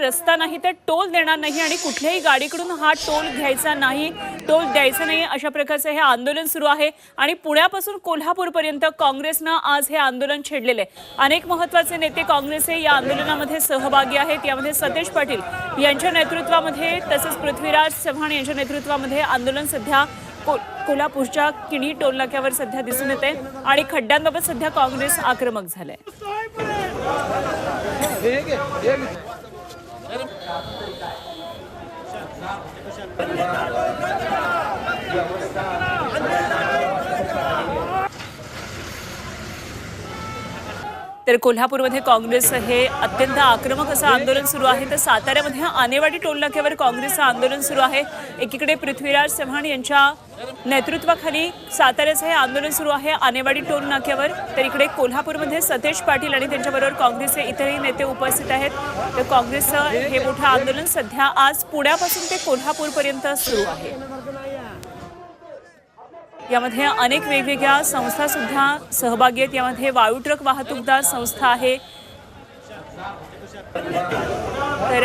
रस्ता नाही तर टोल देणार नाही आणि कुठल्याही गाडीकडून हा टोल घ्यायचा नाही टोल द्यायचा नाही अशा प्रकारचं हे आंदोलन सुरू आहे. आणि पुण्यापासून कोल्हापूरपर्यंत काँग्रेसनं आज हे आंदोलन छेडलेले आहे. अनेक महत्त्वाचे नेते काँग्रेसचे या आंदोलनामध्ये सहभागी आहेत. यामध्ये सतेज पाटील यांच्या नेतृत्वामध्ये तसंच पृथ्वीराज चव्हाण यांच्या नेतृत्वामध्ये आंदोलन सध्या को कोल्हापूरच्या किणी टोल नाक्यावर सध्या दिसून येते आणि खड्ड्यांबाबत सध्या काँग्रेस आक्रमक झालंय. Yeah, what's that? तर कोल्हापूरमध्ये काँग्रेस हे अत्यंत आक्रमक असं आंदोलन सुरू आहे. तर साताऱ्यामध्ये आनेवाडी टोलनाक्यावर काँग्रेसचं आंदोलन सुरू आहे. एकीकडे पृथ्वीराज चव्हाण यांच्या नेतृत्वाखाली साताऱ्याचं हे आंदोलन सुरू आहे. आनेवाडी टोल नाक्यावर तर इकडे कोल्हापूरमध्ये सतेज पाटील आणि त्यांच्याबरोबर काँग्रेसचे इतरही नेते उपस्थित आहेत. तर काँग्रेसचं हे मोठं आंदोलन सध्या आज पुण्यापासून ते कोल्हापूरपर्यंत सुरू आहे. यामध्ये अनेक वेगवेगळ्या संस्था सुद्धा सहभागी आहेत. यामध्ये वाळू ट्रक वाहतूकदार संस्था आहे. तर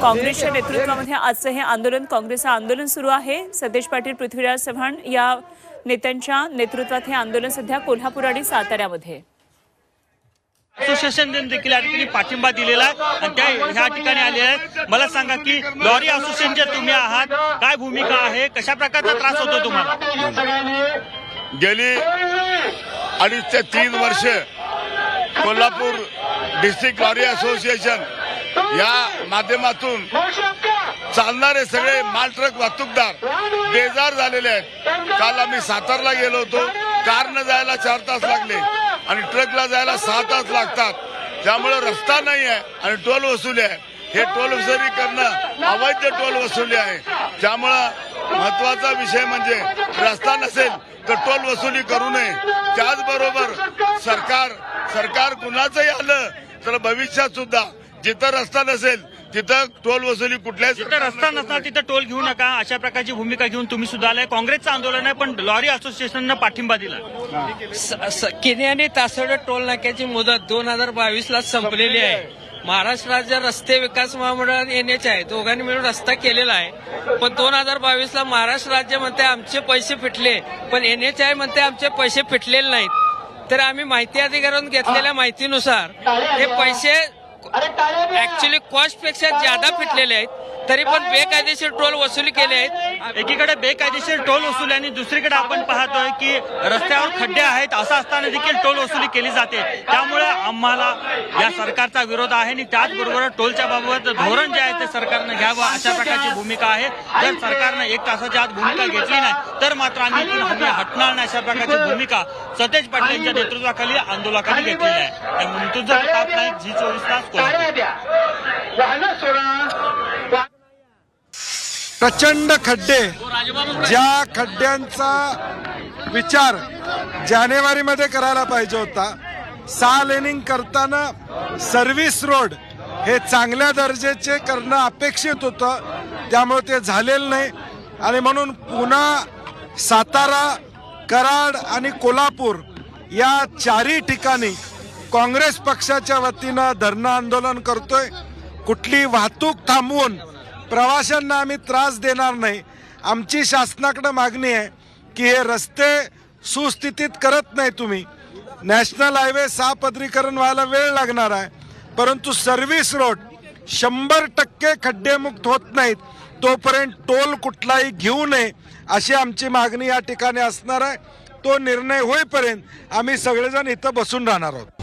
काँग्रेसच्या नेतृत्वामध्ये आजचं हे आंदोलन काँग्रेसचं आंदोलन सुरू आहे. सतेज पाटील पृथ्वीराज चव्हाण या नेत्यांच्या नेतृत्वात हे आंदोलन सध्या कोल्हापूर आणि साताऱ्यामध्ये. असोसिएशन देखील या ठिकाणी पाठिंबा दिलेला आहे. आणि त्या ह्या ठिकाणी आले आहे मला सांगा की लॉरी असोसिएशनचे तुम्ही आहात काय भूमिका आहे? कशा प्रकारचा त्रास होतो तुम्हाला? गेली अडीच ते तीन वर्ष कोल्हापूर डिस्ट्रिक्ट लॉरी असोसिएशन या माध्यमातून चालणारे सगळे माल ट्रक वाहतूकदार बेजार झालेले आहेत. काल आम्ही सातारला गेलो होतो. कारनं जायला चार तास लागले. आणि ट्रकला जायला सहा तास लागतात. त्यामुळे रस्ता नाही आहे आणि टोल वसुली आहे. हे टोल वसुली करणं अवैध टोल वसुली आहे. त्यामुळं महत्त्वाचा विषय म्हणजे रस्ता नसेल तर टोल वसुली करू नये. त्याचबरोबर सरकार सरकार कुणाचंही आलं तर भविष्यात सुद्धा जिथं रस्ता नसेल तिथं टोल वसुली कुठल्याच जिथं रस्ता नसणार तिथं टोल घेऊ नका. अशा प्रकारची भूमिका घेऊन तुम्ही सुद्धा आलाय काँग्रेसचं आंदोलन आहे पण लॉरी असोसिएशननं पाठिंबा दिला. स- स- किनी आणि तासोडे टोल नाक्याची मुदत दोन हजार बावीस ला संपलेली आहे. महाराष्ट्र राज्य रस्ते विकास महामंडळ एनएच आहे. दोघांनी मिळून रस्ता केलेला आहे. पण दोन हजार बावीस ला महाराष्ट्र राज्य म्हणते आमचे पैसे फिटले. पण एनएच आय म्हणते आमचे पैसे फिटलेले नाहीत. तर आम्ही माहिती अधिकाऱ्यांनी घेतलेल्या माहितीनुसार हे पैसे ऍक्च्युली कॉस्टपेक्षा ज्यादा फिटलेले आहेत. तरी पण बेकायदेशीर टोल वसुली केले आहेत. एकीकडे बेकायदेशीर टोल वसुली आणि दुसरीकडे आपण पाहतोय की रस्त्यावर खड्डे आहेत. असं असताना देखील टोल वसुली केली जाते. त्यामुळे आम्हाला या सरकारचा विरोध आहे आणि त्याचबरोबर टोलच्या बाबत धोरण जे आहे ते सरकारनं घ्यावं अशा प्रकारची भूमिका आहे. जर सरकारनं एक तासाच्या आत भूमिका घेतली नाही तर मात्र आम्ही हटणार नाही अशा प्रकारची भूमिका सतेज पाटील यांच्या नेतृत्वाखाली आंदोलकांनी घेतलेली आहे. झी चोवीस तास कोल्हापूर प्रचंड खड्डे. ज्या खड्ड्यांचा विचार जानेवारीमध्ये करायला पाहिजे होता सहा लेनिंग करताना सर्व्हिस रोड हे चांगल्या दर्जाचे करणं अपेक्षित होतं. त्यामुळे ते झालेलं नाही. आणि म्हणून पुन्हा सातारा कराड आणि कोल्हापूर या चारही ठिकाणी काँग्रेस पक्षाच्या वतीनं धरणं आंदोलन करतोय. कुठली वाहतूक थांबवून प्रवाशांना आम्ही त्रास देणार नाही. आमची शासनाकडं मागणी आहे की हे रस्ते सुस्थितीत करत नाही तुम्ही. नॅशनल हायवे सहा पदरीकरण व्हायला वेळ लागणार आहे. परंतु सर्व्हिस रोड शंभर टक्के खड्डेमुक्त होत नाहीत. तोपर्यंत टोल कुठलाही घेऊ नये अशी आमची मागणी या ठिकाणी असणार आहे. तो निर्णय होईपर्यंत आम्ही सगळेजण इथं बसून राहणार आहोत.